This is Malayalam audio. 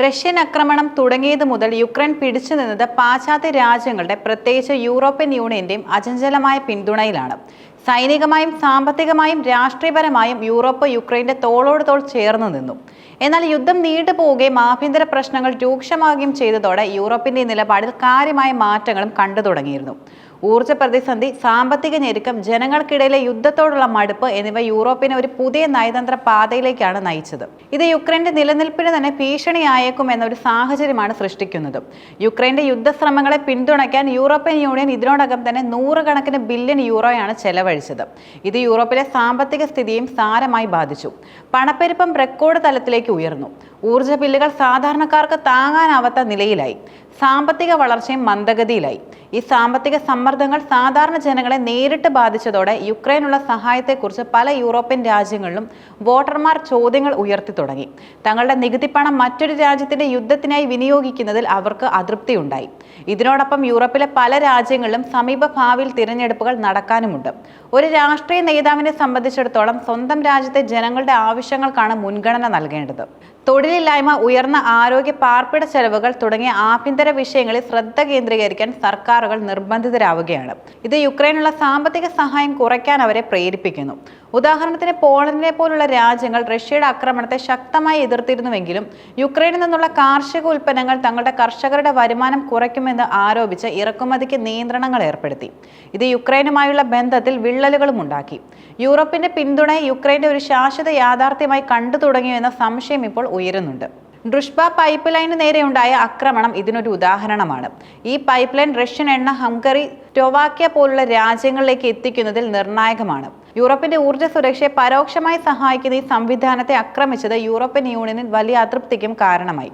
റഷ്യൻ ആക്രമണം തുടങ്ങിയത് മുതൽ യുക്രൈൻ പിടിച്ചു നിന്നത് പാശ്ചാത്യ രാജ്യങ്ങളുടെ പ്രത്യേകിച്ച് യൂറോപ്യൻ യൂണിയന്റെയും അചഞ്ചലമായ പിന്തുണയിലാണ്. സൈനികമായും സാമ്പത്തികമായും രാഷ്ട്രീയപരമായും യൂറോപ്പ് യുക്രൈന്റെ തോളോട് തോൾ ചേർന്ന് നിന്നു. എന്നാൽ യുദ്ധം നീണ്ടുപോവുകയും ആഭ്യന്തര പ്രശ്നങ്ങൾ രൂക്ഷമാവുകയും ചെയ്തതോടെ യൂറോപ്പിന്റെ നിലപാടിൽ കാര്യമായ മാറ്റങ്ങളും കണ്ടു തുടങ്ങിയിരുന്നു. ഊർജ പ്രതിസന്ധി സാമ്പത്തിക ഞെരുക്കം ജനങ്ങൾക്കിടയിലെ യുദ്ധത്തോടുള്ള മടുപ്പ് എന്നിവ യൂറോപ്പിനെ ഒരു പുതിയ നയതന്ത്ര പാതയിലേക്കാണ് നയിച്ചത്. ഇത് യുക്രൈന്റെ നിലനിൽപ്പിന് തന്നെ ഭീഷണിയായേക്കും എന്നൊരു സാഹചര്യമാണ് സൃഷ്ടിക്കുന്നത്. യുക്രൈന്റെ യുദ്ധശ്രമങ്ങളെ പിന്തുണയ്ക്കാൻ യൂറോപ്യൻ യൂണിയൻ ഇതിനോടകം തന്നെ നൂറുകണക്കിന് ബില്യൺ യൂറോയാണ് ചെലവഴിച്ചത് ഇത് യൂറോപ്പിലെ സാമ്പത്തിക സ്ഥിതിയും സാരമായി ബാധിച്ചു. പണപ്പെരുപ്പം റെക്കോർഡ് തലത്തിലേക്ക് ഉയർന്നു. ഊർജ ബില്ലുകൾ സാധാരണക്കാർക്ക് താങ്ങാനാവാത്ത നിലയിലായി. സാമ്പത്തിക വളർച്ചയും മന്ദഗതിയിലായി. ഈ സാമ്പത്തിക സമ്മർദ്ദങ്ങൾ സാധാരണ ജനങ്ങളെ നേരിട്ട് ബാധിച്ചതോടെ യുക്രൈനുള്ള സഹായത്തെക്കുറിച്ച് പല യൂറോപ്യൻ രാജ്യങ്ങളിലും വോട്ടർമാർ ചോദ്യങ്ങൾ ഉയർത്തി തുടങ്ങി. തങ്ങളുടെ നികുതി പണം മറ്റൊരു രാജ്യത്തിന്റെ യുദ്ധത്തിനായി വിനിയോഗിക്കുന്നതിൽ അവർക്ക് അതൃപ്തിയുണ്ടായി. ഇതിനോടൊപ്പം യൂറോപ്പിലെ പല രാജ്യങ്ങളിലും സമീപ ഭാവിയിൽ തിരഞ്ഞെടുപ്പുകൾ നടക്കാനുമുണ്ട്. ഒരു രാഷ്ട്രീയ നേതാവിനെ സംബന്ധിച്ചിടത്തോളം സ്വന്തം രാജ്യത്തെ ജനങ്ങളുടെ ആവശ്യങ്ങൾക്കാണ് മുൻഗണന നൽകേണ്ടത്. തൊഴിലില്ലായ്മ ഉയർന്ന ആരോഗ്യ പാർപ്പിട ചെലവുകൾ തുടങ്ങിയ ആഭ്യന്തര വിഷയങ്ങളിൽ ശ്രദ്ധ കേന്ദ്രീകരിക്കാൻ സർക്കാരുകൾ നിർബന്ധിതരാവുകയാണ്. ഇത് യുക്രൈനുള്ള സാമ്പത്തിക സഹായം കുറയ്ക്കാൻ അവരെ പ്രേരിപ്പിക്കുന്നു. ഉദാഹരണത്തിന് പോളണ്ടിനെ പോലുള്ള രാജ്യങ്ങൾ റഷ്യയുടെ ആക്രമണത്തെ ശക്തമായി എതിർത്തിരുന്നുവെങ്കിലും യുക്രൈനിൽ നിന്നുള്ള കാർഷിക ഉൽപ്പന്നങ്ങൾ തങ്ങളുടെ കർഷകരുടെ വരുമാനം കുറയ്ക്കുമെന്ന് ആരോപിച്ച് ഇറക്കുമതിക്ക് നിയന്ത്രണങ്ങൾ ഏർപ്പെടുത്തി. ഇത് യുക്രൈനുമായുള്ള ബന്ധത്തിൽ വിള്ളലുകളും ഉണ്ടാക്കി. യൂറോപ്പിന്റെ പിന്തുണയെ യുക്രൈന്റെ ഒരു ശാശ്വത യാഥാർത്ഥ്യമായി കണ്ടു തുടങ്ങിയെന്ന സംശയം ഇപ്പോൾ ഉയരുന്നുണ്ട്. ഡ്രുഷ്ബ പൈപ്പ് ലൈന് നേരെയുണ്ടായ ആക്രമണം ഇതിനൊരു ഉദാഹരണമാണ്. ഈ പൈപ്പ് ലൈൻ റഷ്യൻ എണ്ണ ഹംഗറി ടൊവാക്യ പോലുള്ള രാജ്യങ്ങളിലേക്ക് എത്തിക്കുന്നതിൽ നിർണായകമാണ്. യൂറോപ്പിന്റെ ഊർജ സുരക്ഷയെ പരോക്ഷമായി സഹായിക്കുന്ന ഈ സംവിധാനത്തെ ആക്രമിച്ചത് യൂറോപ്യൻ യൂണിയനിൽ വലിയ അതൃപ്തിക്കും കാരണമായി.